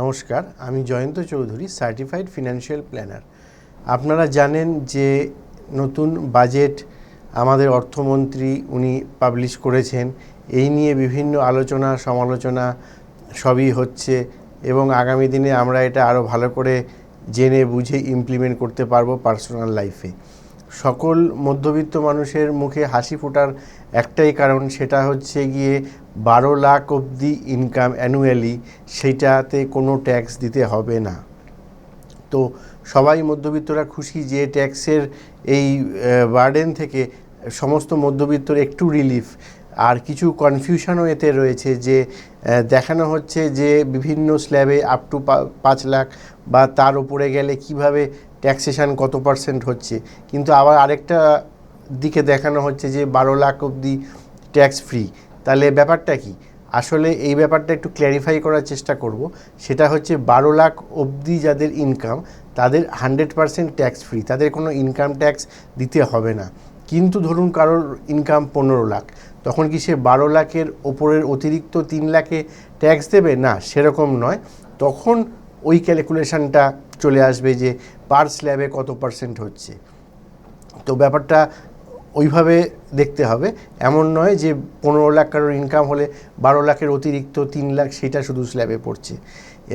নমস্কার, আমি Jayanta Chowdhury certified financial planner আপনারা জানেন যে নতুন বাজেট আমাদের অর্থমন্ত্রী উনি পাবলিশ করেছেন। এই নিয়ে বিভিন্ন আলোচনা, সমালোচনা সবই হচ্ছে এবং আগামী দিনে আমরা এটা আরও ভালো করে জেনে বুঝে ইমপ্লিমেন্ট করতে পারব পার্সোনাল লাইফে সকল মধ্যবিত্ত মানুষের মুখে হাসি ফোটার একটাই কারণ সেটা হচ্ছে গিয়ে বারো লাখ অবধি ইনকাম অ্যানুয়ালি সেইটাতে কোনো ট্যাক্স দিতে হবে না। তো সবাই মধ্যবিত্তরা খুশি যে ট্যাক্সের এই বার্ডেন থেকে সমস্ত মধ্যবিত্তর একটু রিলিফ আর কিছু কনফিউশনও এতে রয়েছে যে দেখানো হচ্ছে যে বিভিন্ন স্ল্যাবে আপ টু পাঁচ লাখ বা তার উপরে গেলে কীভাবে ট্যাক্সেশন কত পার্সেন্ট হচ্ছে। কিন্তু আবার আরেকটা দিকে দেখানো হচ্ছে যে বারো লাখ অবধি ট্যাক্স ফ্রি তাহলে ব্যাপারটা কি? আসলে এই ব্যাপারটা একটু ক্ল্যারিফাই করার চেষ্টা করব। সেটা হচ্ছে বারো লাখ অবধি যাদের ইনকাম তাদের হান্ড্রেড পারসেন্ট ট্যাক্স ফ্রি তাদের কোনো ইনকাম ট্যাক্স দিতে হবে না। কিন্তু ধরুন কারোর ইনকাম পনেরো লাখ, তখন কি সে বারো লাখের ওপরের অতিরিক্ত তিন লাখে ট্যাক্স দেবে? না, সেরকম নয়। তখন ওই ক্যালকুলেশনটা চলে আসবে যে পার স্ল্যাবে কত পার্সেন্ট হচ্ছে। তো ব্যাপারটা ওইভাবে দেখতে হবে। এমন নয় যে পনেরো লাখ কারোর ইনকাম হলে বারো লাখের অতিরিক্ত তিন লাখ সেটা শুধু স্ল্যাবে পড়ছে।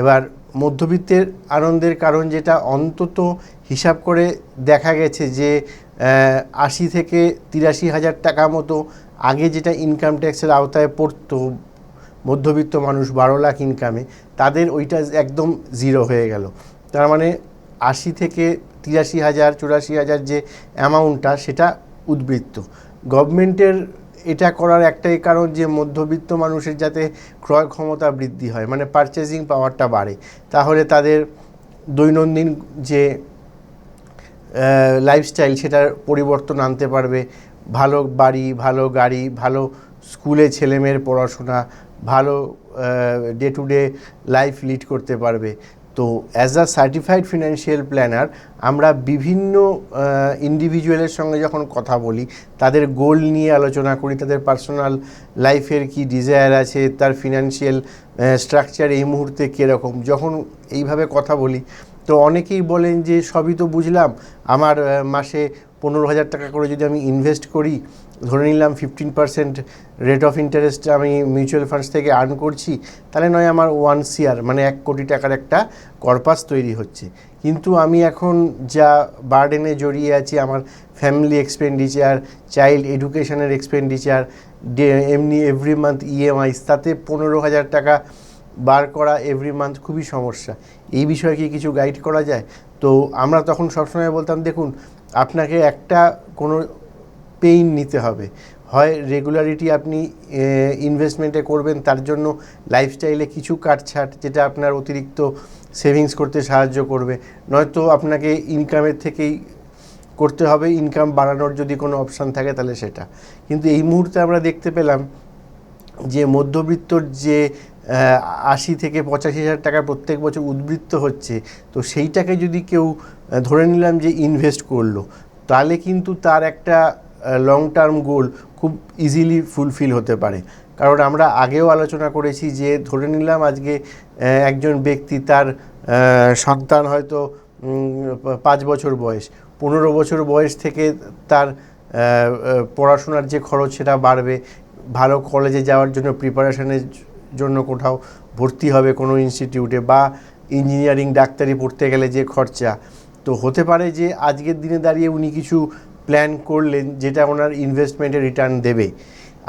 এবার মধ্যবিত্তের আনন্দের কারণ যেটা, অন্তত হিসাব করে দেখা গেছে যে আশি থেকে তিরাশি হাজার টাকা মতো আগে যেটা ইনকাম ট্যাক্সের আওতায় পড়তো মধ্যবিত্ত মানুষ বারো লাখ ইনকামে তাদের ওইটা একদম জিরো হয়ে গেল। তার মানে আশি থেকে তিরাশি হাজার, চুরাশি হাজার যে অ্যামাউন্টটা সেটা উদ্বৃত্ত। গভর্নমেন্টের এটা করার একটাই কারণ যে মধ্যবিত্ত মানুষের যাতে ক্রয় ক্ষমতা বৃদ্ধি হয় মানে পারচেজিং পাওয়ারটা বাড়ে। তাহলে তাদের দৈনন্দিন যে লাইফস্টাইল সেটার পরিবর্তন আনতে পারবে। ভালো বাড়ি, ভালো গাড়ি, ভালো স্কুলে ছেলেমেয়ের পড়াশোনা, ভালো day to day life lead করতে পারবে। তো as a certified financial planner আমরা বিভিন্ন ইন্ডিভিজুয়ালের সঙ্গে যখন কথা বলি, তাদের গোল নিয়ে আলোচনা করি, তাদের পার্সোনাল লাইফের কি ডিজায়ার আছে, তার ফিনান্সিয়াল স্ট্রাকচার এই মুহূর্তে কীরকম, যখন এইভাবে কথা বলি, তো অনেকেই বলেন যে, সবই তো বুঝলাম, আমার মাসে পনেরো হাজার টাকা করে যদি আমি ইনভেস্ট করি, ধরে নিলাম fifteen percent rate of interest আমি মিউচুয়াল ফান্ডস থেকে আর্ন করছি, তাহলে নয় আমার ওয়ান সিয়ার মানে এক কোটি টাকার একটা কর্পাস তৈরি হচ্ছে। কিন্তু আমি এখন যা বার্ডেনে জড়িয়ে আছি, আমার ফ্যামিলি এক্সপেন্ডিচার চাইল্ড এডুকেশনের এক্সপেন্ডিচার ডে, এমনি এভরি মান্থ ইএমআইস তাতে পনেরো হাজার টাকা বার করা এভরি মান্থ খুবই সমস্যা। এই বিষয়ে কি কিছু গাইড করা যায়? তো আমরা তখন সবসময় বলতাম, দেখুন, আপনাকে একটা কোনো পেইন নিতে হবে। হয় রেগুলারিটি আপনি ইনভেস্টমেন্টে করবেন, তার জন্য লাইফস্টাইলে কিছু কাটছাট, যেটা আপনার অতিরিক্ত সেভিংস করতে সাহায্য করবে। নয়তো আপনাকে ইনকামের থেকেই করতে হবে ইনকাম বাড়ানোর যদি কোনো অপশান থাকে, তাহলে সেটা। কিন্তু এই মুহূর্তে আমরা দেখতে পেলাম যে মধ্যবিত্তর যে আশি থেকে পঁচাশি হাজার টাকা প্রত্যেক বছর উদ্বৃত্ত হচ্ছে, তো সেইটাকে যদি কেউ ধরে নিলাম যে ইনভেস্ট করল, তাহলে কিন্তু তার একটা লং টার্ম গোল খুব ইজিলি ফুলফিল হতে পারে। কারণ আমরা আগেও আলোচনা করেছি যে, ধরে নিলাম আজকে একজন ব্যক্তি তার সন্তান হয়তো পাঁচ বছর বয়স, পনেরো বছর বয়স থেকে তার পড়াশোনার যে খরচ সেটা বাড়বে, ভালো কলেজে যাওয়ার জন্য প্রিপারেশনের জন্য কোথাও ভর্তি হবে কোনো ইনস্টিটিউটে বা ইঞ্জিনিয়ারিং ডাক্তারি পড়তে গেলে যে খরচা। তো হতে পারে যে আজকের দিনে দাঁড়িয়ে উনি কিছু প্ল্যান করলেন যেটা ওনার ইনভেস্টমেন্টে রিটার্ন দেবে।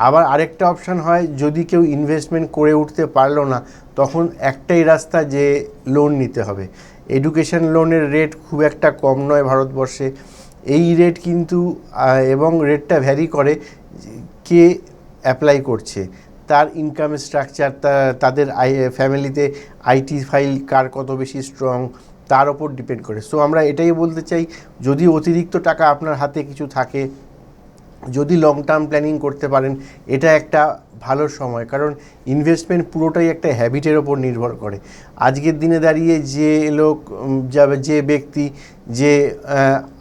আবার আরেকটা অপশান হয়, যদি কেউ ইনভেস্টমেন্ট করে উঠতে পারল না, তখন একটাই রাস্তা যে লোন নিতে হবে। এডুকেশন লোনের রেট খুব একটা কম নয় ভারতবর্ষে। এই রেট কিন্তু এবং রেটটা ভ্যারি করে কে অ্যাপ্লাই করছে। তার ইনকাম স্ট্রাকচার তাদের আই ফ্যামিলিতে আইটি ফাইল কার কত বেশি স্ট্রং তার ওপর ডিপেন্ড করে। সো আমরা এটাই বলতে চাই, যদি অতিরিক্ত টাকা আপনার হাতে কিছু থাকে, যদি লং টার্ম প্ল্যানিং করতে পারেন, এটা একটা ভালো সময়। কারণ ইনভেস্টমেন্ট পুরোটাই একটা হ্যাবিটের ওপর নির্ভর করে। আজকের দিনে দাঁড়িয়ে যে লোক যাবে, যে ব্যক্তি, যে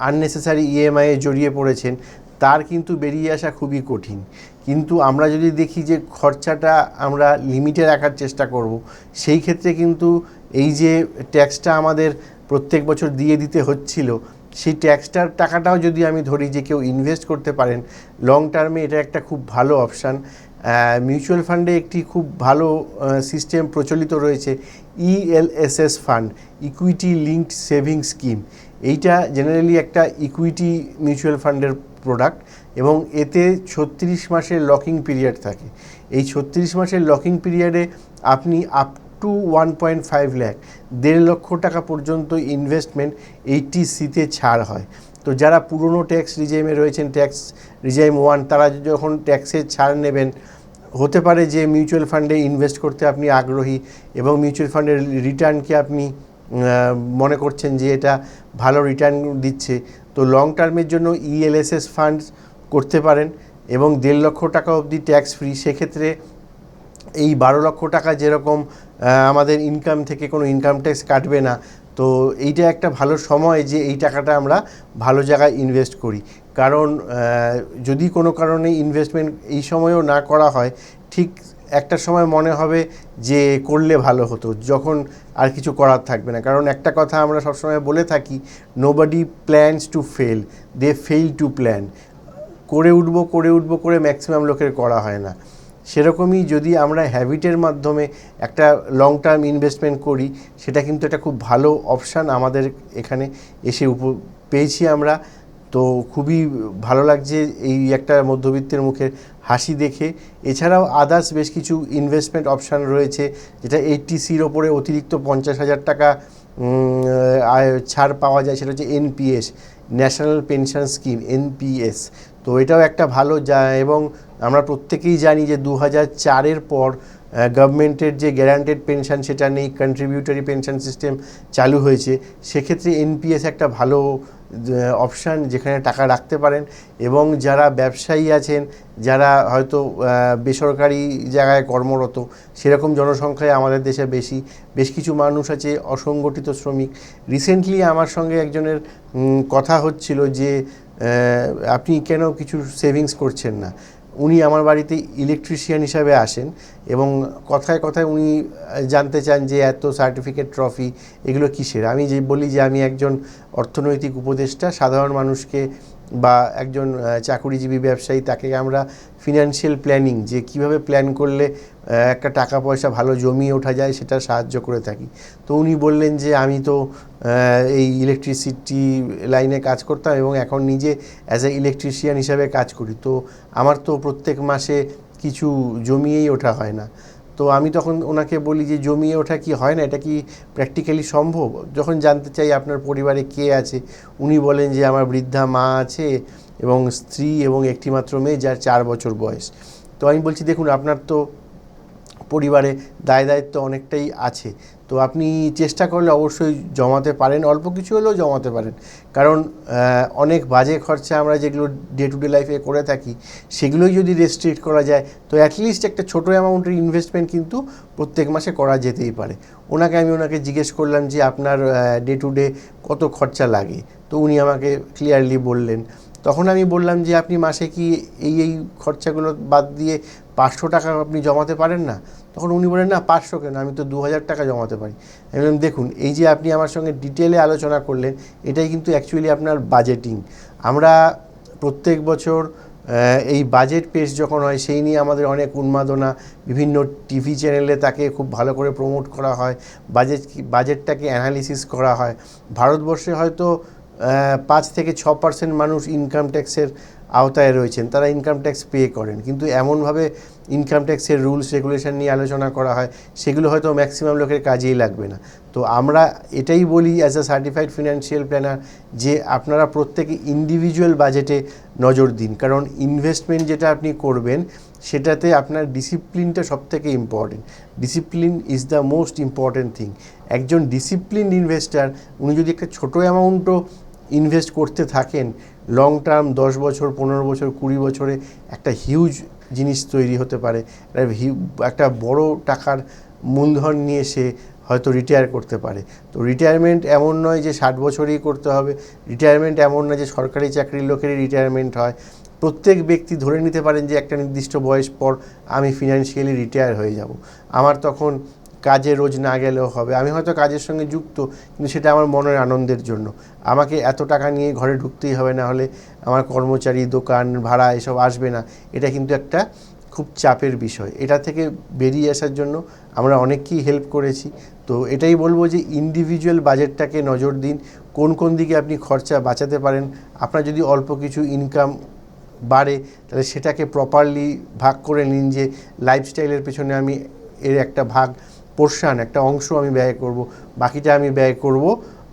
আননেসেসারি ইএমআইয়ে জড়িয়ে পড়েছেন, তার কিন্তু বেরিয়ে আসা খুবই কঠিন। কিন্তু আমরা যদি দেখি যে খরচাটা আমরা লিমিটে রাখার চেষ্টা করব, সেই ক্ষেত্রে কিন্তু এই যে ট্যাক্সটা আমাদের প্রত্যেক বছর দিয়ে দিতে হচ্ছিল, সেই ট্যাক্সটার টাকাটাও যদি আমি ধরি যে কেউ ইনভেস্ট করতে পারেন, লং টার্মে এটা একটা খুব ভালো অপশান। মিউচুয়াল ফান্ডে একটি খুব ভালো সিস্টেম প্রচলিত রয়েছে E ELSS fund, equity linked saving scheme. এইটা জেনারেলি একটা ইকুইটি মিউচুয়াল ফান্ডের প্রোডাক্ট। এবং এতে ছত্রিশ মাসের লকিং পিরিয়ড থাকে। এই ছত্রিশ মাসের লকিং পিরিয়ডে আপনি up to one point five lakh দেড় লক্ষ টাকা পর্যন্ত ইনভেস্টমেন্ট এইটি সিতে ছাড় হয়। তো যারা পুরনো ট্যাক্স রিজাইমে রয়েছেন ট্যাক্স রিজাইম ওয়ান তারা যখন ট্যাক্সের ছাড় নেবেন, হতে পারে যে মিউচুয়াল ফান্ডে ইনভেস্ট করতে আপনি আগ্রহী এবং মিউচুয়াল ফান্ডের রিটার্নকে আপনি মনে করছেন যে এটা ভালো রিটার্ন দিচ্ছে, তো লং টার্মের জন্য E ইএলএসএস ফান্ড করতে পারেন এবং দেড় লক্ষ টাকা অবধি ট্যাক্স ফ্রি সেক্ষেত্রে এই বারো লক্ষ টাকা যেরকম আমাদের ইনকাম থেকে কোনো ইনকাম ট্যাক্স কাটবে না। তো এইটা একটা ভালো সময় যে এই টাকাটা আমরা ভালো জায়গায় ইনভেস্ট করি। কারণ যদি কোনো কারণে ইনভেস্টমেন্ট এই সময়ও না করা হয়, ঠিক একটা সময় মনে হবে যে করলে ভালো হতো, যখন আর কিছু করার থাকবে না। কারণ একটা কথা আমরা সবসময় বলে থাকি nobody plans to fail they fail to plan করে উঠবো করে উঠবো, করে ম্যাক্সিমাম লোকের করা হয় না। সেরকমই যদি আমরা হ্যাবিটের মাধ্যমে একটা লং টার্ম ইনভেস্টমেন্ট করি, সেটা কিন্তু একটা খুব ভালো অপশান আমাদের এখানে এসে উপ, পেয়েছি আমরা। তো খুবই ভালো লাগছে এই একটা মধ্যবিত্তের মুখে হাসি দেখে। এছাড়াও আদার্স বেশ কিছু ইনভেস্টমেন্ট অপশান রয়েছে, যেটা এইটিসির ওপরে অতিরিক্ত পঞ্চাশ হাজার টাকা ছাড় পাওয়া যায়, সেটা হচ্ছে NPS national pension scheme NPS তো এটাও একটা ভালো যা, এবং আমরা প্রত্যেকেই জানি যে দু হাজার চারের পর গভর্নমেন্টের যে গ্যারান্টেড পেনশন সেটা নেই কন্ট্রিবিউটারি পেনশন সিস্টেম চালু হয়েছে, সেক্ষেত্রে এনপিএস একটা ভালো অপশান যেখানে টাকা রাখতে পারেন, এবং যারা ব্যবসায়ী আছেন, যারা হয়তো বেসরকারি জায়গায় কর্মরত, সেরকম জনসংখ্যায় আমাদের দেশে বেশি, বেশ কিছু মানুষ আছে, অসংগঠিত শ্রমিক। রিসেন্টলি আমার সঙ্গে একজনের কথা হচ্ছিল যে আপনি কেন কিছু সেভিংস করছেন না? উনি আমার বাড়িতে ইলেকট্রিশিয়ান হিসাবে আসেন এবং কথায় কথায় উনি জানতে চান যে এত সার্টিফিকেট ট্রফি এগুলো কিসের? আমি যে বলি যে আমি একজন অর্থনৈতিক উপদেষ্টা, সাধারণ মানুষকে বা একজন চাকুরিজীবী ব্যবসায়ী, তাকে আমরা ফিনান্সিয়াল প্ল্যানিং যে কীভাবে প্ল্যান করলে একটা টাকা পয়সা ভালো জমিয়ে ওঠা যায়, সেটা সাহায্য করে থাকি। তো উনি বললেন যে, আমি তো এই ইলেকট্রিসিটি লাইনে কাজ করতাম এবং এখন নিজে অ্যাজ এ ইলেকট্রিশিয়ান হিসাবে কাজ করি। তো আমার তো প্রত্যেক মাসে কিছু জমিয়েই ওঠা হয় না। তো আমি তখন ওনাকে বলি যে, জমিয়ে ওঠা কি হয় না? এটা কি প্র্যাকটিক্যালি সম্ভব? যখন জানতে চাই আপনার পরিবারে কে আছে, উনি বলেন যে, আমার বৃদ্ধা মা আছে এবং স্ত্রী এবং একটিমাত্র মেয়ে যার চার বছর বয়স। তো আমি বলছি, দেখুন, আপনার তো পরিবারে দায় দায়িত্ব অনেকটাই আছে। তো আপনি চেষ্টা করলে অবশ্যই জমাতে পারেন, অল্প কিছু হলেও জমাতে পারেন। কারণ অনেক বাজে খরচা আমরা যেগুলো ডে টু ডে লাইফে করে থাকি, সেগুলোই যদি রেস্ট্রিক্ট করা যায়, তো অ্যাটলিস্ট একটা ছোটো অ্যামাউন্টের ইনভেস্টমেন্ট কিন্তু প্রত্যেক মাসে করা যেতেই পারে। ওনাকে আমি ওনাকে জিজ্ঞেস করলাম যে, আপনার ডে টু ডে কত খরচা লাগে? তো উনি আমাকে ক্লিয়ারলি বললেন তখন আমি বললাম যে, আপনি মাসে কি এই এই খরচাগুলো বাদ দিয়ে পাঁচশো টাকা আপনি জমাতে পারেন না? তখন উনি বলেন না, পাঁচশো কেন? আমি তো দু হাজার টাকা জমাতে পারি। আমি বললাম, দেখুন, এই যে আপনি আমার সঙ্গে ডিটেলে আলোচনা করলেন, এটাই কিন্তু অ্যাকচুয়ালি আপনার বাজেটিং আমরা প্রত্যেক বছর এই বাজেট পেশ যখন হয়, সেই নিয়ে আমাদের অনেক উন্মাদনা। বিভিন্ন টিভি চ্যানেলে তাকে খুব ভালো করে প্রমোট করা হয়। বাজেট বাজেটটাকে অ্যানালিসিস করা হয়। ভারতবর্ষে হয়তো পাঁচ থেকে ছ পার্সেন্ট মানুষ ইনকাম ট্যাক্সের আওতায় রয়েছেন, তারা ইনকাম ট্যাক্স পে করেন। কিন্তু এমনভাবে ইনকাম ট্যাক্সের রুলস রেগুলেশন নিয়ে আলোচনা করা হয়, সেগুলো হয়তো ম্যাক্সিমাম লোকের কাজেই লাগবে না। তো আমরা এটাই বলি as a certified financial planner যে আপনারা প্রত্যেকে ইন্ডিভিজুয়াল বাজেটে নজর দিন। কারণ ইনভেস্টমেন্ট যেটা আপনি করবেন, সেটাতে আপনার ডিসিপ্লিনটা সবথেকে important discipline is the most important thing একজন ডিসিপ্লিন ইনভেস্টার উনি যদি একটা ছোটো অ্যামাউন্টও ইনভেস্ট করতে থাকেন লং টার্ম দশ বছর, পনেরো বছর, কুড়ি বছরে একটা হিউজ জিনিস তৈরি হতে পারে। একটা বড় টাকার মূলধন নিয়ে সে হয়তো রিটায়ার করতে পারে। তো রিটায়ারমেন্ট এমন নয় যে ষাট বছরেই করতে হবে। রিটায়ারমেন্ট এমন নয় যে সরকারি চাকরির লোকেরই রিটায়ারমেন্ট হয়। প্রত্যেক ব্যক্তি ধরে নিতে পারেন যে একটা নির্দিষ্ট বয়স পর আমি ফিনান্সিয়ালি রিটায়ার হয়ে যাব। আমার তখন কাজে রোজ না গেলেও হবে। আমি হয়তো কাজের সঙ্গে যুক্ত, কিন্তু সেটা আমার মনের আনন্দের জন্য। আমাকে এত টাকা নিয়ে ঘরে ঢুকতেই হবে, না হলে আমার কর্মচারী, দোকান, ভাড়া এসব আসবে না। এটা কিন্তু একটা খুব চাপের বিষয়। এটা থেকে বেরিয়ে আসার জন্য আমরা অনেককেই হেল্প করেছি। তো এটাই বলব যে ইন্ডিভিজুয়াল বাজেটটাকে নজর দিন। কোন কোন দিকে আপনি খরচা বাঁচাতে পারেন? আপনার যদি অল্প কিছু ইনকাম বাড়ে, তাহলে সেটাকে প্রপারলি ভাগ করে নিন যে লাইফস্টাইলের পেছনে আমি এর একটা ভাগ। পোর্শান একটা অংশ আমি ব্যয় করব, বাকিটা আমি ব্যয় করব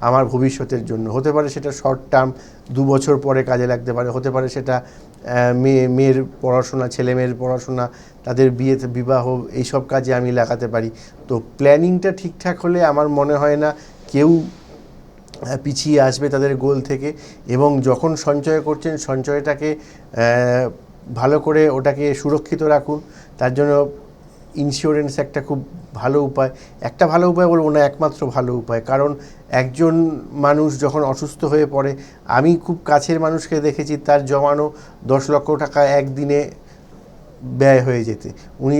আমার ভবিষ্যতের জন্য। হতে পারে সেটা শর্ট টার্ম দু বছর পরে কাজে লাগতে পারে, হতে পারে সেটা মেয়ে, মেয়ের পড়াশোনা, ছেলে মেয়ের পড়াশোনা, তাদের বিয়েতে বিবাহ, এইসব কাজে আমি লাগাতে পারি। তো প্ল্যানিংটা ঠিকঠাক হলে আমার মনে হয় না কেউ পিছিয়ে আসবে তাদের গোল থেকে এবং যখন সঞ্চয় করছেন, সঞ্চয়টাকে ভালো করে ওটাকে সুরক্ষিত রাখুন। তার জন্য ইন্স্যুরেন্স একটা খুব ভালো উপায়, একটা ভালো উপায় বলব না, একমাত্র ভালো উপায়। কারণ একজন মানুষ যখন অসুস্থ হয়ে পড়ে, আমি খুব কাছের মানুষকে দেখেছি, তার জমানো দশ লক্ষ টাকা একদিনে ব্যয় হয়ে যেতে। উনি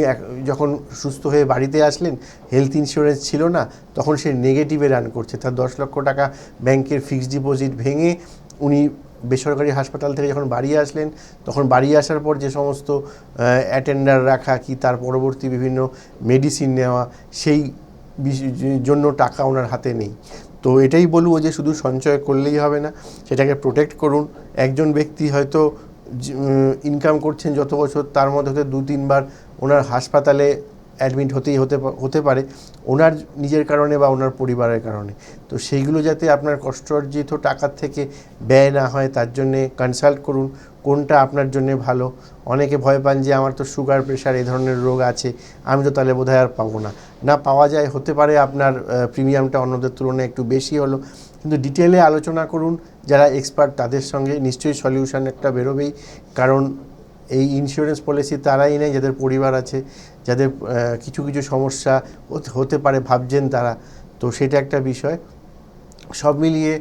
যখন সুস্থ হয়ে বাড়িতে আসলেন হেলথ ইন্স্যুরেন্স ছিল না, তখন সে নেগেটিভে রান করছে। তার দশ লক্ষ টাকা ব্যাংকের ফিক্সড ডিপোজিট ভেঙে উনি বেসরকারি হাসপাতাল থেকে যখন বাড়ি আসলেন, তখন বাড়ি আসার পর যে সমস্ত অ্যাটেন্ডার রাখা কি তার পরবর্তী বিভিন্ন মেডিসিন নেওয়া, সেই জন্য টাকা ওনার হাতে নেই। তো এটাই বলব যে শুধু সঞ্চয় করলেই হবে না, সেটাকে প্রোটেক্ট করুন। একজন ব্যক্তি হয়তো ইনকাম করছেন যত বছর, তার মধ্যে দু তিনবার ওনার হাসপাতালে অ্যাডমিট হতেই, হতে হতে পারে ওনার নিজের কারণে বা ওনার পরিবারের কারণে। তো সেইগুলো যাতে আপনার কষ্ট অর্জিত টাকার থেকে ব্যয় না হয়, তার জন্যে কনসাল্ট করুন, কোনটা আপনার জন্য ভালো। অনেকে ভয় পান যে, আমার তো সুগার প্রেশার এই ধরনের রোগ আছে, আমি তো তাহলে বোধহয় আর পাবো না। না, পাওয়া যায়, হতে পারে আপনার প্রিমিয়ামটা অন্যদের তুলনায় একটু বেশি হলো। কিন্তু ডিটেলে আলোচনা করুন, যারা এক্সপার্ট তাদের সঙ্গে নিশ্চয়ই সলিউশন একটা বেরোবেই। কারণ এই ইন্স্যুরেন্স পলিসি তারাই নেয়, যাদের পরিবার আছে। যাদের কিছু কিছু সমস্যা হতে- পারে ভাবছেন তারা। তো সেটা একটা বিষয়। সব মিলিয়ে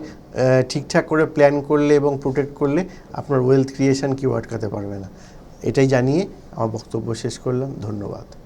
ঠিকঠাক করে প্ল্যান করলে এবং প্রোটেক্ট করলে আপনার ওয়েলথ ক্রিয়েশন কেউ আটকাতে পারবে না। এটাই জানিয়ে আমার বক্তব্য শেষ করলাম। ধন্যবাদ।